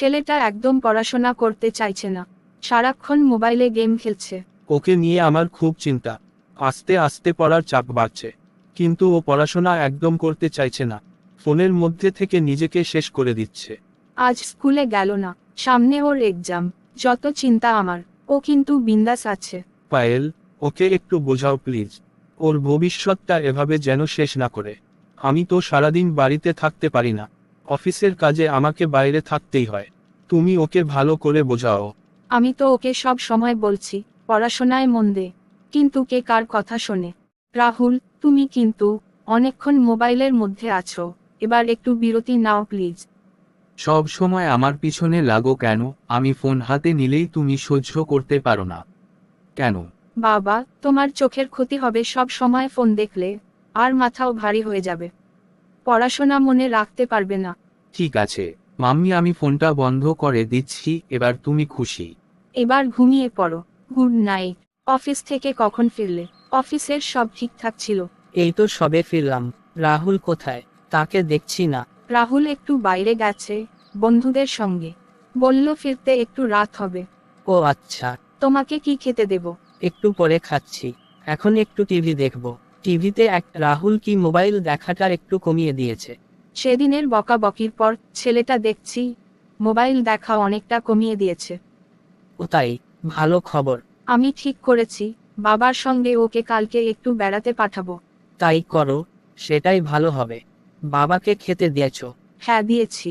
ছেলেটা একদম পড়াশোনা করতে চাইছে না। সারাক্ষণ মোবাইলে গেম খেলছে। ওকে নিয়ে আমার খুব চিন্তা। আস্তে আস্তে পড়ার চাপ বাড়ছে। কিন্তু ও পড়াশোনা একদম করতে চাইছে না। ফোনের মধ্যে থেকে নিজেকে শেষ করে দিচ্ছে। আজ স্কুলে গেল না। সামনে ওর এক্সাম যত চিন্তা আমার। ও কিন্তু বিন্দাস আছে। পায়েল ওকে একটু বোঝাও প্লিজ। ওর ভবিষ্যৎটা এভাবে যেন শেষ না করে। আমি তো সারাদিন বাড়িতে থাকতে পারি না। অফিসের কাজে আমাকে বাইরে থাকতেই হয়। তুমি ওকে ভালো করে বোঝাও। আমি তো ওকে সব সময় বলছি পড়াশোনায় মন দে। কিন্তু কে কার কথা শোনে? রাহুল তুমি কিন্তু অনেকক্ষণ মোবাইলের মধ্যে আছো এবার একটু বিরতি নাও প্লিজ। সব সময় আমার পিছনে লাগো কেন? আমি ফোন হাতে নিলেই তুমি সহ্য করতে পারো না। কেন? বাবা তোমার চোখের ক্ষতি হবে সব সময় ফোন দেখলে আর মাথাও ভারী হয়ে যাবে। পড়াশোনা মনে রাখতে পারবে না। ঠিক আছে মাম্মি আমি ফোনটা বন্ধ করে দিচ্ছি এবার তুমি খুশি। এবার ঘুমিয়ে পড়ো। Good night. অফিস থেকে কখন ফিরলে? অফিসের সব ঠিকঠাক ছিল। এই তো সবে ফিরলাম। রাহুল কোথায়? তাকে দেখছি না। রাহুল একটু বাইরে গেছে বন্ধুদের সঙ্গে। বলল ফিরতে একটু রাত হবে। ও আচ্ছা। তোমাকে কি খেতে দেব? একটু পরে খাচ্ছি। এখন একটু টিভি দেখব। টিভিতে এক রাহুল কি মোবাইল দেখাটার একটু কমিয়ে দিয়েছে? সেদিনের বকাবকির পর ছেলেটা দেখছি মোবাইল দেখা অনেকটা কমিয়ে দিয়েছে। ও তাই ভালো খবর। আমি ঠিক করেছি বাবার সঙ্গে ওকে কালকে একটু বেড়াতে পাঠাবো। তাই করো সেটাই ভালো হবে। বাবাকে খেতে দিয়েছ। হ্যাঁ দিয়েছি।